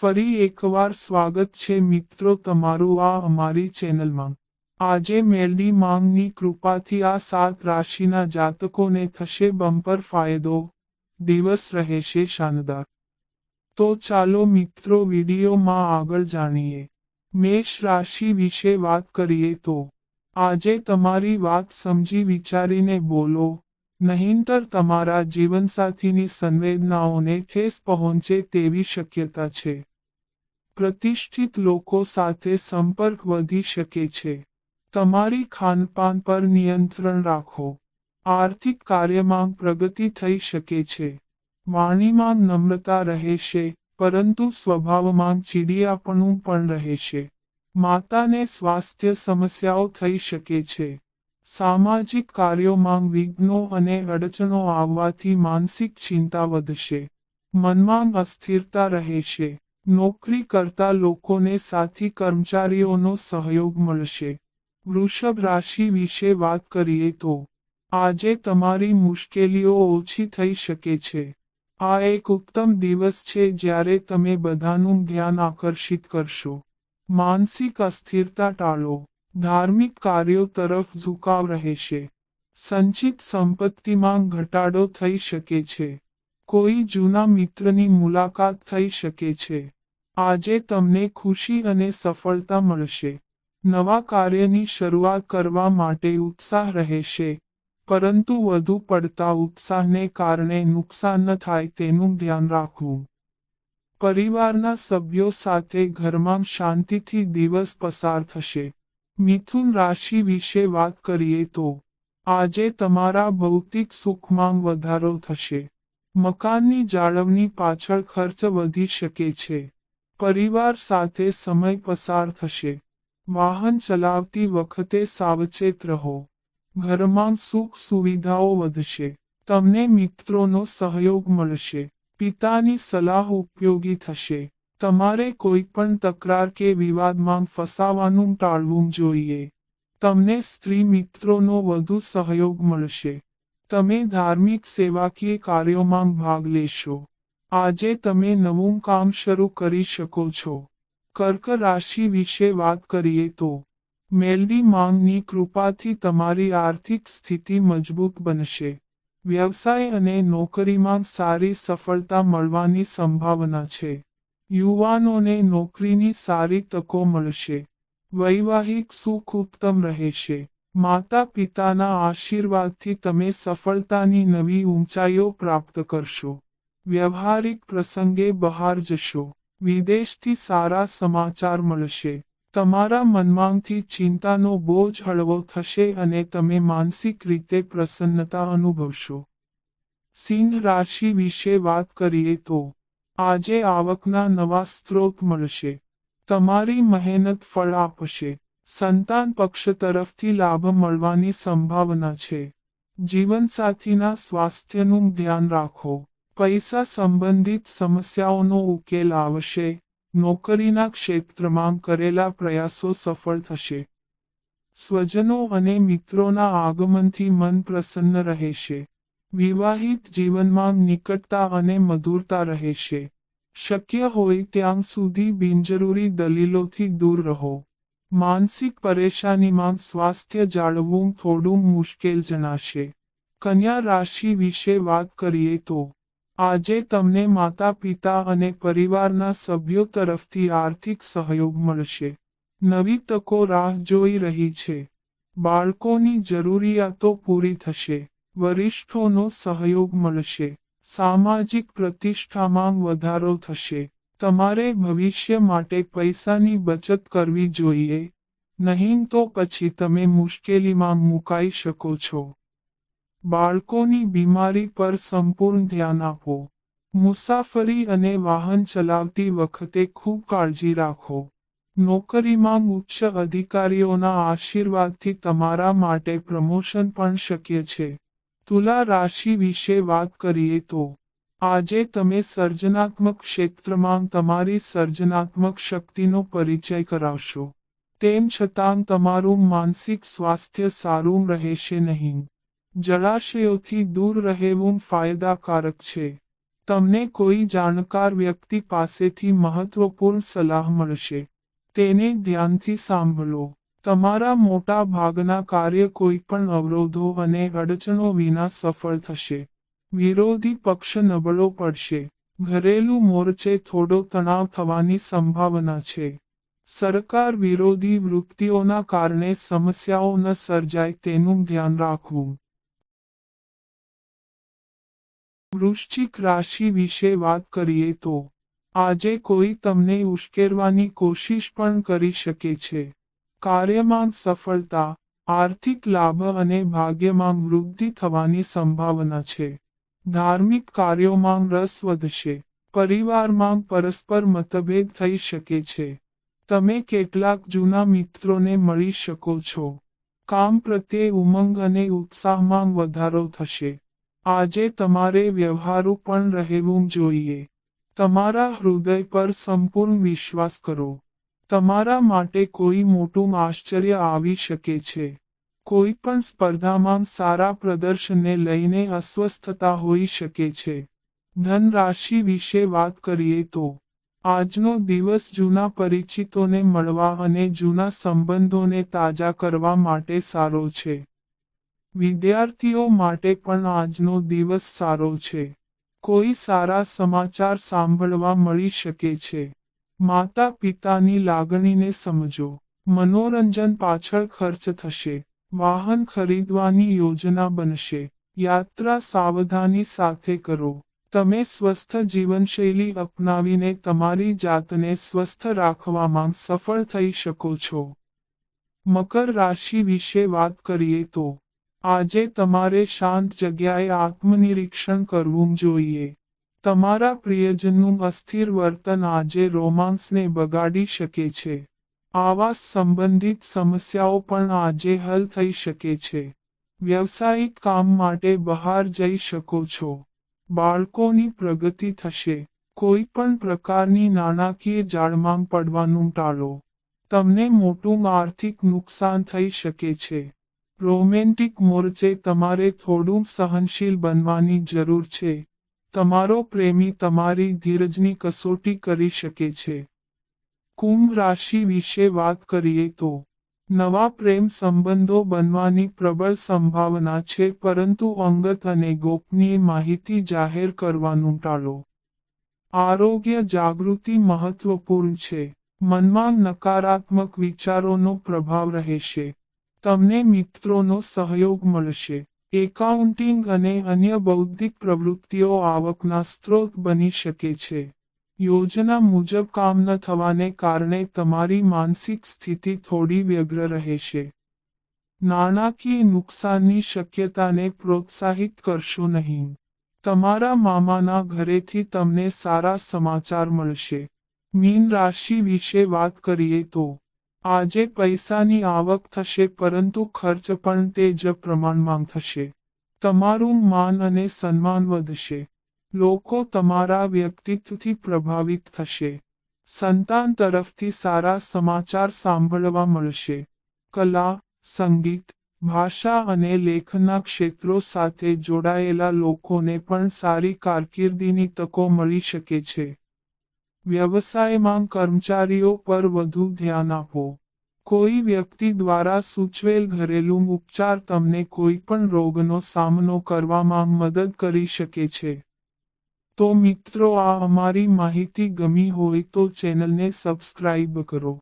ફરી એકવાર સ્વાગત છે મિત્રો તમારું આ અમારી ચેનલમાં. આજે મેલડી માંગની કૃપાથી આ સાત રાશિના જાતકોને થશે બમ્પર ફાયદો. દિવસ રહેશે શાનદાર. તો ચાલો મિત્રો વિડીયોમાં આગળ જાણીએ. મેષ રાશિ વિશે વાત કરીએ તો. આજે તમારી વાત સમજી વિચારીને બોલો. નહીંતર તમારા જીવનસાથીની સંવેદનાઓને ઠેસ પહોંચે તેવી શક્યતા છે. પ્રતિષ્ઠિત લોકો સાથે સંપર્ક વધી શકે છે. તમારી ખાનપાન પર નિયંત્રણ રાખો. આર્થિક કાર્યમાં પ્રગતિ થઈ શકે છે. વાણીમાં નમ્રતા રહેશે પરંતુ સ્વભાવમાં ચીડિયાપણું પણ રહેશે માતાને સ્વાસ્થ્ય સમસ્યાઓ થઈ શકે છે. સામાજિક કાર્યોમાં વિઘ્નો અને અડચણો આવવાથી માનસિક ચિંતા વધશે. મનમાં અસ્થિરતા રહેશે નોકરી કરતા લોકોને સાથી કર્મચારીઓનો સહયોગ મળશે. વૃષભ રાશિ વિશે વાત કરીએ તો, આજે તમારી મુશ્કેલીઓ ઓછી થઈ શકે છે. આ એક ઉત્તમ દિવસ છે જ્યારે તમે બધાનું ધ્યાન આકર્ષિત કરશો. માનસિક અસ્થિરતા ટાળો. ધાર્મિક કાર્યો તરફ ઝુકાવ રહેશે. સંચિત સંપત્તિમાં ઘટાડો થઈ શકે છે. કોઈ જૂના મિત્રની મુલાકાત થઈ શકે છે. આજે તમને ખુશી અને સફળતા મળશે. નવા કાર્યની શરૂઆત કરવા માટે ઉત્સાહ રહેશે. પરંતુ વધુ પડતા ઉત્સાહને કારણે નુકસાન ન થાય તેનું ધ્યાન રાખવું. પરિવારના સભ્યો સાથે ઘરમાં શાંતિથી દિવસ પસાર થશે. મિથુન રાશિ વિશે વાત કરીએ તો, આજે તમારા ભૌતિક સુખમાં વધારો થશે. મકાનની જાળવણી પાછળ ખર્ચ વધી શકે છે. પરિવાર સાથે સમય પસાર થશે. વાહન ચલાવતી વખતે સાવચેત રહો. ઘરમાં સુખ સુવિધાઓ વધશે. તમને મિત્રોનો સહયોગ મળશે. પિતાની સલાહ ઉપયોગી થશે. તમારે કોઈ પણ તકરાર કે વિવાદમાં ફસાવાનું ટાળવું જોઈએ. તમને સ્ત્રી મિત્રોનો વધુ સહયોગ મળશે. તમે ધાર્મિક સેવાકીય કાર્યોમાં ભાગ લેશો. આજે તમે નવું કામ શરૂ કરી શકો છો. કર્ક રાશિ વિશે વાત કરીએ તો મેલડી માંગની કૃપાથી તમારી આર્થિક સ્થિતિ મજબૂત બનશે. વ્યવસાય અને નોકરીમાં સારી સફળતા મળવાની સંભાવના છે. યુવાનોને નોકરીની સારી તકો મળશે. વૈવાહિક સુખ ઉત્તમ રહેશે. માતા પિતાના આશીર્વાદથી તમે સફળતાની નવી ઊંચાઈઓ પ્રાપ્ત કરશો. વ્યવહારિક પ્રસંગે બહાર જશો. વિદેશથી સારા સમાચાર મળશે. તમારા મનમાંથી ચિંતાનો બોજ હળવો થશે અને તમે માનસિક રીતે પ્રસન્નતા અનુભવશો. સિંહ રાશિ વિશે વાત કરીએ તો, આજે આવકના નવા સ્ત્રોત મળશે. તમારી મહેનત ફળ આપશે. સંતાન પક્ષ તરફથી લાભ મળવાની સંભાવના છે. જીવનસાથીના સ્વાસ્થ્યનું ધ્યાન રાખો. પૈસા સંબંધિત સમસ્યાઓનો ઉકેલ આવશે, નોકરીના ક્ષેત્રમાં કરેલા પ્રયાસો સફળ થશે. સ્વજનો અને મિત્રોના આગમનથી મન પ્રસન્ન રહેશે. વિવાહિત જીવનમાં નિકટતા અને મધુરતા રહેશે. શક્ય હોય ત્યાં સુધી બિનજરૂરી દલીલોથી દૂર રહો. માનસિક પરેશાનીમાં સ્વાસ્થ્ય જાળવવું થોડું મુશ્કેલ જણાશે. કન્યા રાશિ વિશે વાત કરીએ તો આજે તમને માતા, પિતા અને પરિવારના સભ્યો તરફથી આર્થિક સહયોગ મળશે. નવી તકો રાહ જોઈ રહી છે. બાળકોની જરૂરિયાતો પૂરી થશે. વરિષ્ઠોનો સહયોગ મળશે. સામાજિક પ્રતિષ્ઠામાં વધારો થશે. તમારે ભવિષ્ય માટે પૈસાની બચત કરવી જોઈએ. નહીં તો પછી તમે મુશ્કેલીમાં મુકાઈ શકો છો. બાળકોની બીમારી પર સંપૂર્ણ ધ્યાન આપો. મુસાફરી અને વાહન ચલાવતી વખતે ખૂબ કાળજી રાખો. નોકરીમાં ઉચ્ચ અધિકારીઓના આશીર્વાદથી તમારા માટે પ્રમોશન પણ શક્ય છે. તુલા રાશિ વિશે વાત કરીએ તો, આજે તમે સર્જનાત્મક ક્ષેત્રમાં તમારી સર્જનાત્મક શક્તિનો પરિચય કરાવશો. તેમ છતાં તમારું માનસિક સ્વાસ્થ્ય સારું રહેશે નહીં. જળાશયોથી દૂર રહેવું ફાયદાકારક છે. તમને કોઈ જાણકાર વ્યક્તિ પાસેથી મહત્વપૂર્ણ સલાહ મળશે. તેને ધ્યાનથી સાંભળો. તમારા મોટા ભાગના કાર્ય કોઈ પણ અવરોધો અને અડચણો વિના સફળ થશે. વિરોધી પક્ષ નબળો પડશે. ઘરેલું મોરચે થોડો તણાવ થવાની સંભાવના છે. સરકાર વિરોધી વૃત્તિઓના કારણે સમસ્યાઓ ન સર્જાય તેનું ધ્યાન રાખવું. વૃશ્ચિક રાશિ વિશે વાત કરીએ તો આજે કોઈ તમને ઉશ્કેરવાની કોશિશ પણ કરી શકે છે. કાર્યમાં સફળતા, આર્થિક લાભ અને ભાગ્યમાં વૃદ્ધિ થવાની સંભાવના છે. ધાર્મિક કાર્યોમાં રસ વધશે, પરિવારમાં પરસ્પર મતભેદ થઈ શકે છે. તમે કેટલાક જૂના મિત્રોને મળી શકો છો. કામ પ્રત્યે ઉમંગ અને ઉત્સાહમાં વધારો થશે. આજે તમારે વ્યવહારુ પણ રહેવું જોઈએ. તમારા હૃદય પર સંપૂર્ણ વિશ્વાસ કરો. તમારા માટે કોઈ મોટું આશ્ચર્ય આવી શકે છે. કોઈ પણ સ્પર્ધામાં સારા પ્રદર્શનને લઈને અસ્વસ્થતા હોઈ શકે છે. ધન રાશિ વિશે વાત કરીએ તો, આજનો દિવસ જૂના પરિચિતોને મળવા અને જૂના સંબંધોને તાજા કરવા માટે સારો છે. વિદ્યાર્થીઓ માટે પણ આજનો દિવસ સારો છે. કોઈ સારા સમાચાર સાંભળવા મળી શકે છે. માતા પિતાની લાગણીને સમજો. મનોરંજન પાછળ ખર્ચ થશે. વાહન ખરીદવાની યોજના બનશે. યાત્રા સાવધાની સાથે કરો. તમે સ્વસ્થ જીવનશૈલી અપનાવીને તમારી જાતને સ્વસ્થ રાખવામાં સફળ થઈ શકો છો. મકર રાશિ વિશે વાત કરીએ તો આજે તમારે શાંત જગ્યાએ આત્મનિરીક્ષણ કરવું જોઈએ. તમારા પ્રિયજનનું અસ્થિર વર્તન આજે રોમાન્સને બગાડી શકે છે. આવાસ સંબંધિત સમસ્યાઓ પણ આજે હલ થઈ શકે છે. વ્યવસાયિક કામ માટે બહાર જઈ શકો છો. બાળકોની પ્રગતિ થશે. કોઈ પણ પ્રકારની નાણાકીય જાળમાં પડવાનું ટાળો. તમને મોટું આર્થિક નુકસાન થઈ શકે છે. રોમેન્ટિક મોરચે તમારે થોડું સહનશીલ બનવાની જરૂર છે. તમારો પ્રેમી તમારી ધીરજની કસોટી કરી શકે છે. કુંભ રાશિ વિશે વાત કરીએ તો, નવા પ્રેમ સંબંધો બનવાની પ્રબળ સંભાવના છે પરંતુ અંગત અને ગોપનીય માહિતી જાહેર કરવાનું ટાળો. આરોગ્ય જાગૃતિ મહત્વપૂર્ણ છે. મનમાં નકારાત્મક વિચારોનો પ્રભાવ રહેશે. તમને મિત્રોનો સહયોગ મળશે. એકાઉન્ટિંગ અને અન્ય બૌદ્ધિક પ્રવૃત્તિઓ આવકના સ્ત્રોત બની શકે છે. યોજના મુજબ કામ ન થવાને કારણે તમારી માનસિક સ્થિતિ થોડી વ્યગ્ર રહેશે. નાણાકીય નુકસાનની શક્યતાને પ્રોત્સાહિત કરશો નહીં. તમારા મામાના ઘરેથી તમને સારા સમાચાર મળશે. મીન રાશિ વિશે વાત કરીએ તો આજે પૈસાની આવક થશે પરંતુ ખર્ચ પણ તે જ પ્રમાણમાં થશે. તમારું માન અને સન્માન વધશે. લોકો તમારા વ્યક્તિત્વથી પ્રભાવિત થશે. સંતાન તરફથી સારા સમાચાર સાંભળવા મળશે. કલા, સંગીત, ભાષા અને લેખના ક્ષેત્રો સાથે જોડાયેલા લોકોને પણ સારી કારકિર્દીની તકો મળી શકે છે. વ્યવસાયમાં કર્મચારીઓ પર વધુ ધ્યાન આપો. કોઈ વ્યક્તિ દ્વારા સૂચવેલ ઘરેલું ઉપચાર તમને કોઈ પણ રોગનો સામનો કરવામાં મદદ કરી શકે છે. તો મિત્રો, આ અમારી માહિતી ગમી હોય તો ચેનલને સબસ્ક્રાઇબ કરો.